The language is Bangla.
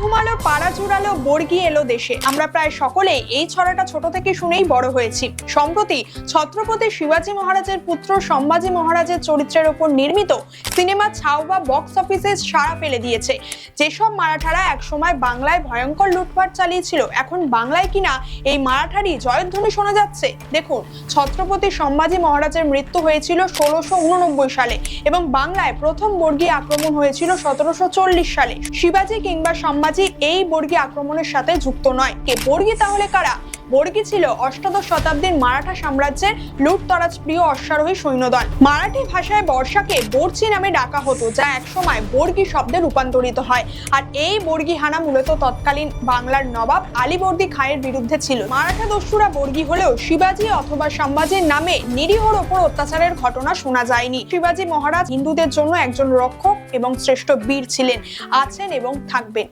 ঘুমালো, পাড়া চুরালো বর্গি এলো দেশে। আমরা প্রায় সকলেই এই ছড়াটা ছোট থেকে শুনেই বড় হয়েছি। সম্প্রতি ছত্রপতি শিবাজী মহারাজের পুত্র সম্ভাজি মহারাজের চরিত্রের ওপর নির্মিত সিনেমা ছাউবা বক্স অফিসে সাড়া ফেলে দিয়েছে। যেসব মারাঠারা একসময় বাংলায় ভয়ঙ্কর লুটপাট চালিয়েছিল, এখন বাংলায় কিনা এই মারাঠারই জয়ধ্বনি শোনা যাচ্ছে? দেখুন, ছত্রপতি সম্ভাজি মহারাজের মৃত্যু হয়েছিল ষোলোশো উননব্বই সালে এবং বাংলায় প্রথম বর্গী আক্রমণ হয়েছিল সতেরোশো চল্লিশ সালে। শিবাজী কিংবা সম্ভাজি এই বর্গী আক্রমণের সাথে যুক্ত নয়। কে বর্গী তাহলে কারা? বর্গী ছিল অষ্টাদশ শতাব্দীর মারাঠা সাম্রাজ্যের লুটতরাজ প্রিয় অশ্বারোহী সৈন্যদল। মারাঠি ভাষায় বর্ষাকে বর্চি নামে ডাকা হতো, যা একসময় বর্গী শব্দে রূপান্তরিত হয়। আর এই বর্গী হানা মূলত তৎকালীন বাংলার নবাব আলীবর্দী খাঁয়ের বিরুদ্ধে ছিল। মারাঠা দস্যুরা বর্গী হলেও শিবাজী অথবা সম্ভাজির নামে নিরীহর ওপর অত্যাচারের ঘটনা শোনা যায়নি। শিবাজী মহারাজ হিন্দুদের জন্য একজন রক্ষক এবং শ্রেষ্ঠ বীর ছিলেন, আছেন এবং থাকবেন।